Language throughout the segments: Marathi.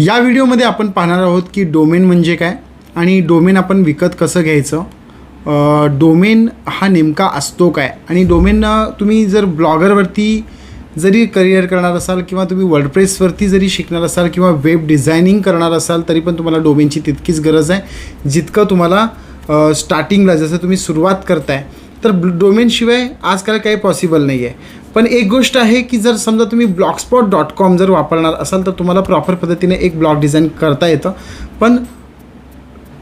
या व्हिडिओमध्ये आपण पाहणार आहोत की डोमेन म्हणजे काय आणि डोमेन आपण विकत कसं घ्यायचं? डोमेन हा नेमका असतो काय? आणि डोमेन तुम्ही जर ब्लॉगरवरती जरी करिअर करणार असाल किंवा तुम्ही वर्डप्रेसवरती जरी शिकणार असाल किंवा वेब डिझायनिंग करणार असाल तरी पण तुम्हाला डोमेनची तितकीच गरज आहे जितकं तुम्हाला स्टार्टिंगला जसं तुम्ही सुरुवात करताय. तर डोमेनशिवाय आजकाल काही पॉसिबल नाही आहे पण एक गोष्ट आहे की जर समजा तुम्ही ब्लॉगस्पॉट डॉट कॉम जर वापरणार असाल तर तुम्हाला प्रॉपर पद्धतीने एक ब्लॉग डिझाईन करता येतं. पण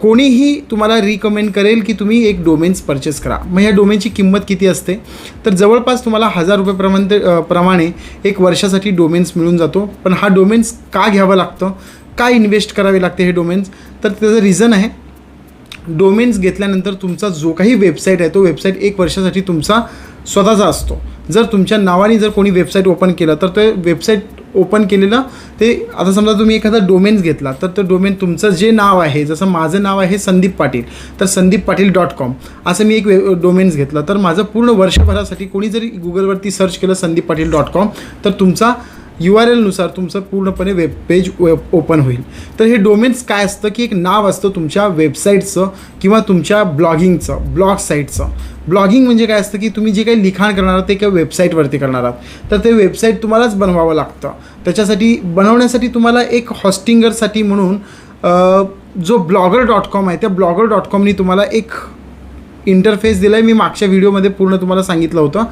कोणीही तुम्हाला रिकमेंड करेल की तुम्ही एक डोमेन्स परचेस करा. मग ह्या डोमेनची किंमत किती असते? तर जवळपास तुम्हाला हजार रुपयेप्रमाणे प्रमाणे एक वर्षासाठी डोमेन्स मिळून जातो. पण हा डोमेन्स का घ्यावं लागतं? का इन्व्हेस्ट करावे लागते हे डोमेन्स तर त्याचं रिझन आहे. डोमेन्स घेतल्यानंतर तुमचा जो काही वेबसाईट आहे तो वेबसाईट एक वर्षासाठी तुमचा स्वतःचा असतो. जर तुमच्या नावाने जर कोणी वेबसाईट ओपन केलं तर ते वेबसाईट ओपन केलेलं ते आता समजा तुम्ही एखादा डोमेन्स घेतला तर ते डोमेन तुमचं जे नाव आहे जसं माझं नाव आहे संदीप पाटील तर संदीप पाटील डॉट कॉम असं मी एक वे डोमेन्स घेतलं. तर माझं पूर्ण वर्षभरासाठी कोणी जरी गुगलवरती सर्च केलं संदीप पाटील डॉट कॉम तर तुमचा यू आर एलनुसार तुमचं पूर्णपणे वेब पेज वेब ओपन होईल. तर हे डोमेन्स काय असतं की एक नाव असतं तुमच्या वेबसाईटचं किंवा तुमच्या ब्लॉगिंगचं ब्लॉग साईटचं ब्लॉगिंग म्हणजे काय असतं की तुम्ही जे काही लिखाण करणार आहात ते एका वेबसाईटवरती करणार आहात. तर ते वेबसाईट तुम्हालाच बनवावं लागतं. त्याच्यासाठी बनवण्यासाठी तुम्हाला एक हॉस्टिंगरसाठी म्हणून जो ब्लॉगर डॉट कॉम आहे त्या ब्लॉगर डॉट कॉमनी तुम्हाला एक इंटरफेस दिला आहे मी मागच्या व्हिडिओमध्ये पूर्ण तुम्हाला सांगितलं होतं.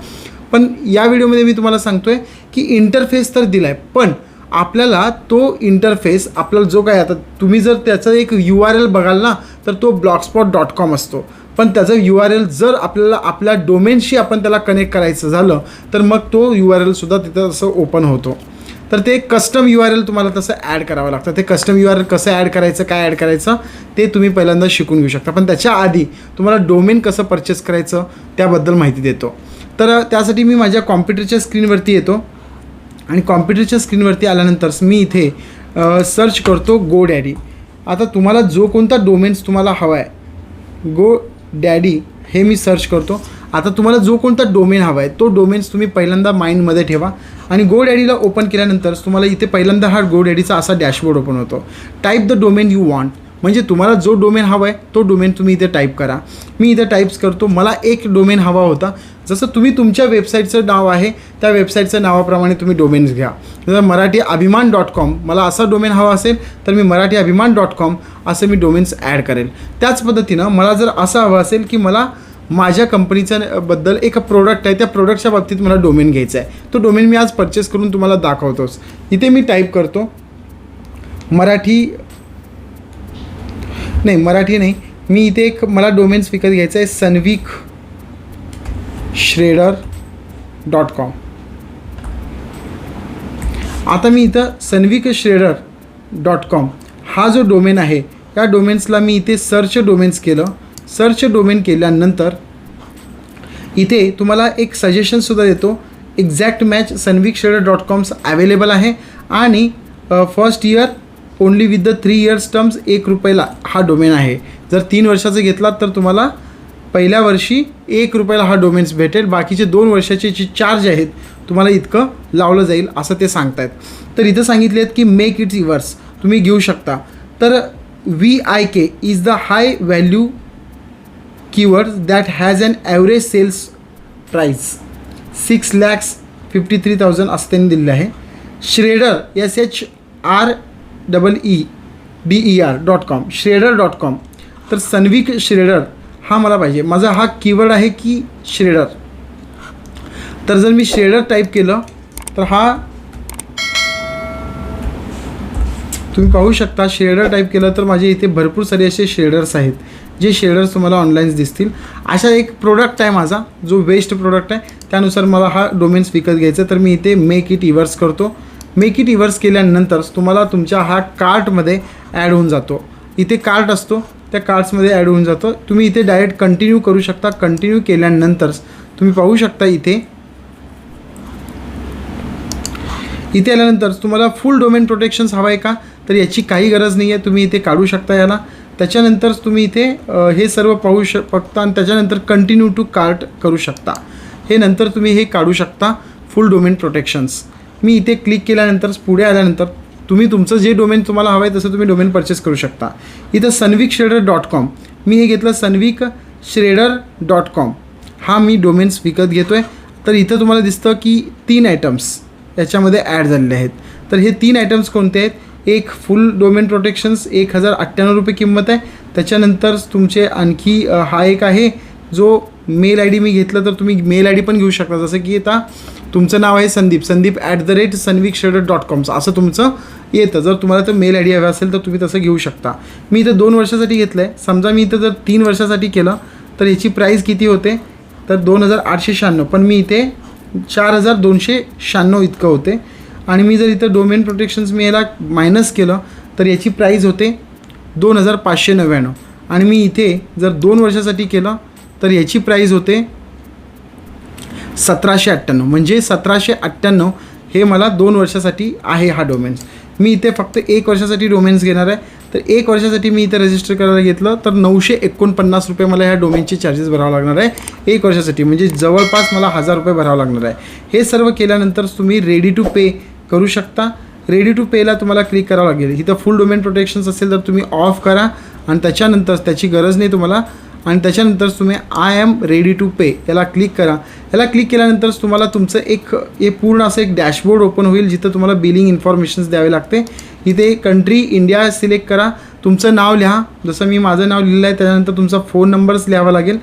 पण या व्हिडिओमध्ये मी तुम्हाला सांगतो आहे की इंटरफेस तर दिला आहे पण आपल्याला तो इंटरफेस आपल्याला जो काय आता तुम्ही जर त्याचं एक यू आर एल बघाल ना तर तो ब्लॉकस्पॉट डॉट कॉम असतो. पण त्याचं यू आर एल जर आपल्याला आपल्या डोमेनशी आपण त्याला कनेक्ट करायचं झालं तर मग तो यू आर एलसुद्धा तिथं असं ओपन होतो. तर ते कस्टम यू आर एल तुम्हाला तसं ॲड करावं लागतं. ते कस्टम यू आर एल कसं ॲड करायचं काय ॲड करायचं ते तुम्ही पहिल्यांदा शिकून घेऊ शकता. पण त्याच्या आधी तुम्हाला डोमेन कसं परचेस करायचं त्याबद्दल माहिती देतो. तर त्यासाठी मी माझ्या कॉम्प्युटरच्या स्क्रीनवरती येतो. आणि कॉम्प्युटरच्या स्क्रीनवरती आल्यानंतर मी इथे सर्च करतो गो डॅडी आता तुम्हाला जो कोणता डोमेन्स तुम्हाला हवा आहे गो डॅडी हे मी सर्च करतो. आता तुम्हाला जो कोणता डोमेन हवा आहे तो डोमेन्स तुम्ही पहिल्यांदा माइंडमध्ये ठेवा. आणि गो डॅडीला ओपन केल्यानंतर तुम्हाला इथे पहिल्यांदा हा गो डॅडीचा असा डॅशबोर्ड ओपन होतो. Type the domain you want म्हणजे तुम्हाला जो डोमेन हवा आहे तो डोमेन तुम्ही इथे टाईप करा. मी इथे टाईप्स करतो. मला एक डोमेन हवा होता जसं तुम्ही तुमच्या वेबसाईटचं नाव आहे त्या वेबसाईटच्या नावाप्रमाणे तुम्ही डोमेन्स घ्या. जर मराठी अभिमान डॉट कॉम मला असा डोमेन हवा असेल तर मी मराठी अभिमान डॉट कॉम असं मी डोमेन्स ॲड करेल. त्याच पद्धतीनं मला जर असं हवं असेल की मला माझ्या कंपनीच्या बद्दल एक प्रोडक्ट आहे त्या प्रोडक्टच्या बाबतीत मला डोमेन घ्यायचा आहे. तो डोमेन मी आज परचेस करून तुम्हाला दाखवतोच. इथे मी टाईप करतो मराठी नाही मराठी नाही मी इथे एक मला डोमेन्स विकत घ्यायचं आहे सनविक श्रेडर डॉट कॉम. आता मी इथं सनविक श्रेडर डॉट कॉम हा जो डोमेन आहे या डोमेन्सला मी इथे सर्च डोमेन्स केलं. सर्च डोमेन केल्यानंतर इथे तुम्हाला एक सजेशनसुद्धा देतो. Exact match Sanvik shredder dot coms available आहे आणि first year only with the three years terms एक रुपयाला हा डोमेन आहे. जर तीन वर्षाचं घेतलात तर तुम्हाला पहिल्या वर्षी एक रुपयाला हा डोमेन्स भेटेल. बाकीचे दोन वर्षाचे जे चार्ज आहेत तुम्हाला इतकं लावलं जाईल असं ते सांगतायत. तर इथं सांगितले आहेत की मेक इट्स इवर्स तुम्ही घेऊ शकता. तर V I K is the high value keyword that has an average sales price six lakhs fifty three thousand असं त्यांनी दिलेलं आहे. Shredder S H R double E D E R dot com shredder dot com तर सनविक श्रेडर हा मला पाहिजे. माझा हा कीवर्ड आहे की श्रेडर तर जर मी श्रेडर टाईप केलं तर हा तुम्ही पाहू शकता शेडर टाईप केलं तर माझे इथे भरपूर सारे असे शेडर्स आहेत जे शेडर्स तुम्हाला ऑनलाईन दिसतील. अशा एक प्रोडक्ट आहे माझा जो वेस्ट प्रोडक्ट आहे त्यानुसार मला हा डोमेन्स विकत घ्यायचा तर मी इथे मेक इट इवर्स करतो. मेक इट इवर्स केल्यानंतर तुम्हाला तुमच्या हा कार्टमध्ये ॲड होऊन जातो. इथे कार्ट असतो. त्या कार्ट्समध्ये ॲड होऊन जातो. तुम्ही इथे डायरेक्ट कंटिन्यू करू शकता. कंटिन्यू केल्यानंतर तुम्ही पाहू शकता इथे. इथे आल्यानंतर तुम्हाला फुल डोमेन प्रोटेक्शन्स हवं आहे का? तर याची काही गरज नाही आहे तुम्ही इथे काढू शकता याला. त्याच्यानंतर तुम्ही इथे हे सर्व पाहू श बघता आणि त्याच्यानंतर कंटिन्यू टू कार्ट करू शकता. हे नंतर तुम्ही हे काढू शकता. फुल डोमेन प्रोटेक्शन्स मी इथे क्लिक केल्यानंतर पुढे आल्यानंतर तुम्ही तुमचं जे डोमेन तुम्हाला हवं आहे तसं तुम्ही डोमेन परचेस करू शकता. इथं सनविक श्रेडर डॉट कॉम मी हे घेतलं सनविक श्रेडर डॉट कॉम हा मी डोमेन्स विकत घेतो आहे तर इथं तुम्हाला दिसतं की तीन आयटम्स याच्यामध्ये ॲड झालेले आहेत. तर हे तीन आयटम्स कोणते आहेत? एक फुल डोमेन प्रोटेक्शन्स एक हजार अठ्ठ्याण्णव रुपये किंमत आहे. त्याच्यानंतर तुमचे आणखी हा एक आहे जो मेल आय डी मी घेतलं तर तुम्ही मेल आय डी पण घेऊ शकता. जसं की आता तुमचं नाव आहे Sandeep. Sandeep at the rate Sanvik shredder dot कॉमचं असं तुमचं येतं. जर तुम्हाला तर मेल आय डी हवं असेल तर तुम्ही तसं घेऊ शकता. मी इथं दोन वर्षासाठी घेतलं आहे समजा मी इथं जर तीन वर्षासाठी केलं तर याची प्राईस किती होते? तर दोन हजार आठशे शहाण्णव. पण मी इथे चार हजार दोनशे शहाण्णव इतकं होते. आणि मी जर इथं डोमेन प्रोटेक्शन्स मी याला मायनस केलं तर याची प्राईज होते दोन हजार पाचशे नव्याण्णव. आणि मी इथे जर दोन वर्षासाठी केलं तर याची प्राईज होते सतराशे अठ्ठ्याण्णव. म्हणजे सतराशे अठ्ठ्याण्णव हे मला दोन वर्षासाठी आहे हा डोमेन्स. मी इथे फक्त एक वर्षासाठी डोमेन्स घेणार आहे. तर एक वर्षासाठी मी इथे रजिस्टर करायला घेतलं तर नऊशे एकोणपन्नास रुपये मला ह्या डोमेनचे चार्जेस भरावं लागणार आहे. एक वर्षासाठी म्हणजे जवळपास मला हजार रुपये भरावं लागणार आहे. हे सर्व केल्यानंतर तुम्ही रेडी टू पे करू शकता. रेडी टू पेला तुम्हाला क्लिक करावं लागेल. इथं फुल डोमेन प्रोटेक्शन्स असेल तर तुम्ही ऑफ करा. आणि त्याच्यानंतर त्याची गरज नाही तुम्हाला आणि त्याच्यानंतर तुम्ही I am ready to pay याला क्लिक करा. याला क्लिक केल्यानंतर तुम्हाला तुमचं एक हे पूर्ण असं एक डॅशबोर्ड ओपन होईल जिथं तुम्हाला बिलिंग इन्फॉर्मेशन्स द्यावे लागते. इथे कंट्री इंडिया सिलेक्ट करा. तुमचं नाव लिहा. जसं मी माझं नाव लिहिलं आहे त्याच्यानंतर तुमचा फोन नंबर्स लिहावा लागेल.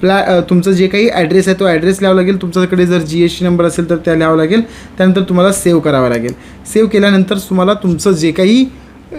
प्लॅ तुमचं जे काही ॲड्रेस आहे तो ॲड्रेस लिहावा लागेल. तुमच्याकडे जर जी एस टी नंबर असेल तर त्या लिहावं लागेल. त्यानंतर तुम्हाला सेव्ह करावं लागेल. सेव्ह केल्यानंतर तुम्हाला तुमचं जे काही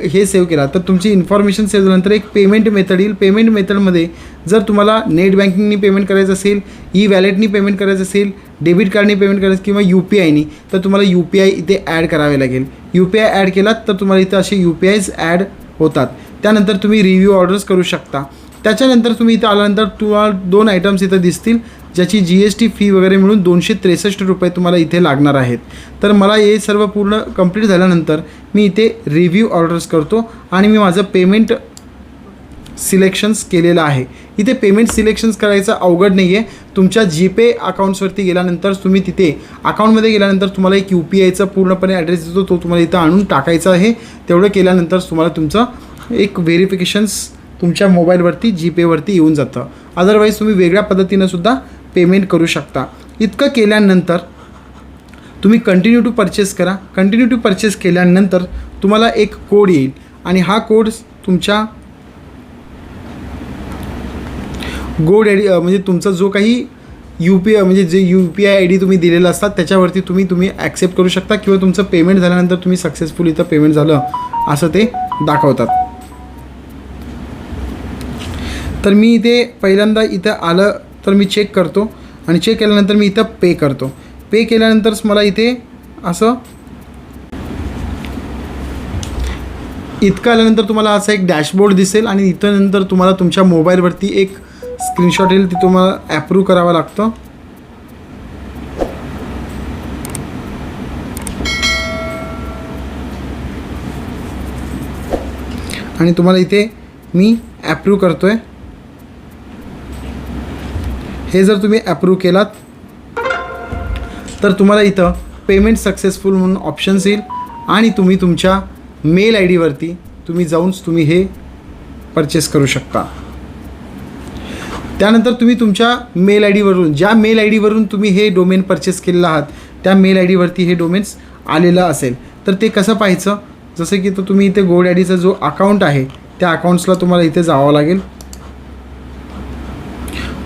हे सेव्ह केला. तर तुमची इन्फॉर्मेशन सेव्ह झाल्यानंतर एक पेमेंट मेथड येईल. पेमेंट मेथडमध्ये जर तुम्हाला नेट बँकिंगनी पेमेंट करायचं असेल ई वॅलेटनी पेमेंट करायचं असेल डेबिट कार्डनी पेमेंट करायचं किंवा यू पी आयनी तर तुम्हाला यू पी आय इथे ॲड करावे लागेल. यू पी आय ॲड केलात तर तुम्हाला इथं असे यू पी आयज ॲड होतात. त्यानंतर तुम्ही रिव्ह्यू ऑर्डर्स करू शकता. त्याच्यानंतर तुम्ही इथं आल्यानंतर तुम्हाला दोन आयटम्स इथं दिसतील ज्याची जी एस टी फी वगैरे मिळून दोनशे त्रेसष्ट रुपये तुम्हाला इथे लागणार आहेत. तर मला हे सर्व पूर्ण कंप्लीट झाल्यानंतर मी इथे रिव्ह्यू ऑर्डर्स करतो आणि मी माझं पेमेंट सिलेक्शन्स केलेलं आहे. इथे पेमेंट सिलेक्शन्स करायचं अवघड नाही आहे तुमच्या जीपे अकाउंट्सवरती गेल्यानंतर तुम्ही तिथे अकाउंटमध्ये गेल्यानंतर तुम्हाला एक यू पी आयचा पूर्णपणे ॲड्रेस देतो तो तुम्हाला इथं आणून टाकायचा आहे. तेवढं केल्यानंतर तुम्हाला तुमचं एक व्हेरिफिकेशन्स तुमच्या मोबाईलवरती जीपेवरती येऊन जातं. अदरवाईज तुम्ही वेगळ्या पद्धतीनं सुद्धा पेमेंट करू शकता. इतकं केल्यानंतर तुम्ही कंटिन्यू टू परचेस करा. कंटिन्यू टू परचेस केल्यानंतर तुम्हाला एक कोड येईल. आणि हा कोड तुमच्या गोड आय डी म्हणजे तुमचा जो काही यू पी आय म्हणजे जे U P I I D तुम्ही दिलेला असतात त्याच्यावरती तुम्ही तुम्ही ॲक्सेप्ट करू शकता किंवा तुमचं पेमेंट झाल्यानंतर तुम्ही सक्सेसफुल इथं पेमेंट झालं असं ते दाखवतात. तर मी इथे पहिल्यांदा इथं आलं तर मी चेक करतो. आणि चेक केल्यानंतर मी इथं पे करतो. पे केल्यानंतरच मला इथे असं इतकं आल्यानंतर तुम्हाला असा एक डॅशबोर्ड दिसेल आणि इथं नंतर तुम्हाला तुमच्या मोबाईलवरती एक स्क्रीनशॉट येईल. ती तुम्हाला ॲप्रूव्ह करावं लागतं. आणि तुम्हाला इथे मी ॲप्रूव्ह करतो आहे हे जर तुम्ही ॲप्रूव्ह केलात तर तुम्हाला इथं पेमेंट सक्सेसफुल म्हणून ऑप्शन्स येईल आणि तुम्ही तुमच्या मेल आय डीवरती तुम्ही जाऊनच तुम्ही हे परचेस करू शकता. त्यानंतर तुम्ही तुमच्या मेल आय डीवरून ज्या मेल आय डीवरून तुम्ही हे डोमेन परचेस केलेलं आहात त्या मेल आय डीवरती हे डोमेन्स आलेलं असेल तर ते कसं पाहायचं? जसं की तो तुम्ही इथे गोड आय डीचा जो अकाउंट आहे त्या अकाउंट्सला तुम्हाला इथे जावं लागेल.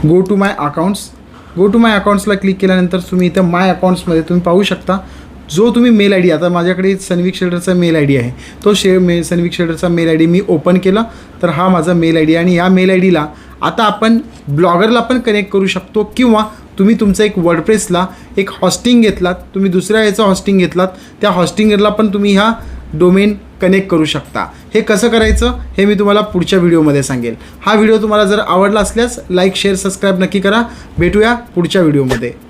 Go to my accounts go to my अकाउंट्सला click केल्यानंतर तुम्ही इथं माय अकाउंट्समध्ये तुम्ही पाहू शकता. जो तुम्ही मेल आय डी आता माझ्याकडे सनविक शेल्डरचा मेल आय डी आहे. तो शे मे सनविक शेल्डरचा मेल आय डी मी ओपन केला तर हा माझा मेल आय डी आणि या मेल आय डीला आता आपण ब्लॉगरला पण कनेक्ट करू शकतो किंवा तुम्ही तुमचा एक वर्डप्रेसला एक हॉस्टिंग घेतलात तुम्ही दुसऱ्या याचं हॉस्टिंग घेतलात त्या हॉस्टिंगला पण तुम्ही ह्या डोमेन कनेक्ट करू शकता. हे कसं करायचं? हे मी तुम्हाला पुढच्या व्हिडिओमध्ये सांगेल. हा व्हिडिओ तुम्हाला जर आवडला असल्यास लाईक शेअर सबस्क्राईब नक्की करा. भेटूया पुढच्या व्हिडिओमध्ये.